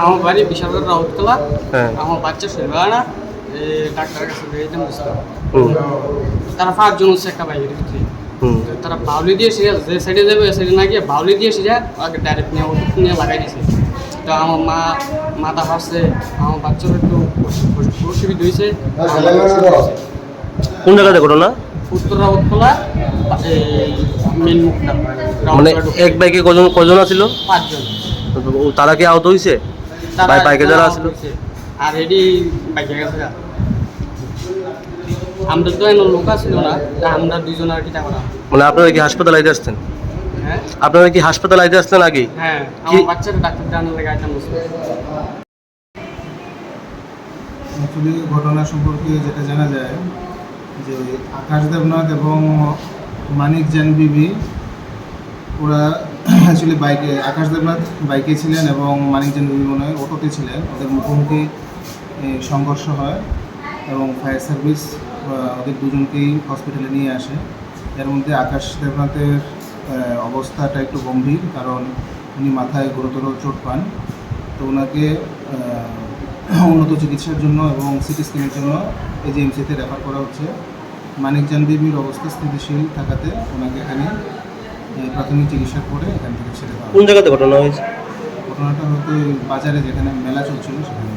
আমার বাড়ি বিশালগড় রাউতকলা। হ্যাঁ। আমার বাচ্চা শরীর না ডাক্তারের কাছে বুঝলাম হুম। তারা পাঁচজন হচ্ছে একটা বাইকের ভিতরে। তারা বাউলি দিয়ে সিরিয়া যে সাইডে যাবে ওই সাইডে না গিয়ে বাউলি দিয়ে সিরিয়া আগে ডাইরেক্ট নিয়ে ওষুধ নিয়ে লাগাই দিয়েছে তো আমার মা মাথা হাসছে আমার বাচ্চার একটু অসুবিধা হয়েছে কোন জায়গাতে ঘটনা? উত্তর রাউতকলা মেন মুখটা। মানে এক বাইকে কজন কজন আছিল? পাঁচজন। তারা কি আহত হয়েছে বাই- বাইকে যারা হয়েছে। আর এডি বাইকে গেছে আমরা তো এনে লোক ছিল না আমরা দুইজন আর কি তা করা মানে আপনারা কি হাসপাতাল আইতে আসতেন হ্যাঁ। আপনারা কি হাসপাতাল আইতে আসতেন আগে? হ্যাঁ কি- আমার বাচ্চাটা ডাক্তার দেখানোর লেগে আইতাম অ্যাকচুয়ালি ঘটনা সম্পর্কে যেটা জানা যায় যে আকাশ দেবনাথ এবং মানিক জান বিবি ওরা অ্যাকচুয়ালি বাইকে, আকাশ দেবনাথ বাইকে ছিলেন এবং মানিক জান বিবি মনে হয় অটোতে ছিলেন। ওদের মুখোমুখি সংঘর্ষ হয় এবং ফায়ার সার্ভিস ওদের দুজনকেই হসপিটালে নিয়ে আসে। এর মধ্যে আকাশ দেবনাথের অবস্থাটা একটু গম্ভীর কারণ উনি মাথায় গুরুতর চোট পান। তো ওনাকে উন্নত চিকিৎসার জন্য এবং সিটি স্ক্যানের জন্য এজিএমসিতে রেফার করা হচ্ছে। মানিকজান দেবীর অবস্থা স্থিতিশীল থাকাতে ওনাকে এখানে প্রাথমিক চিকিৎসা করে এখান থেকে ছেড়ে দেওয়া কোন জায়গাতে ঘটনা হয়েছে? ঘটনাটা হয়তো বাজারে যেখানে মেলা চলছিল সেখানে।